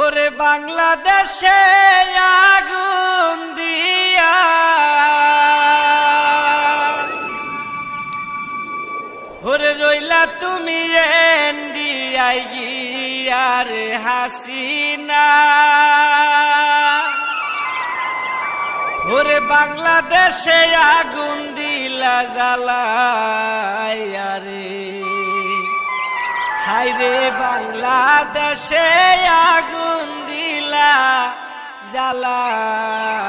ওরে বাংলাদেশে আগুন দিয়া। ওরে রইলা তুমি এন্ডিয়াই গিয়ার হাসিনা। ওরে বাংলাদেশে আগুন দিলা জ্বালাইয়া রে। হাইরে বাংলাদেশে আগুন জ্বালায়া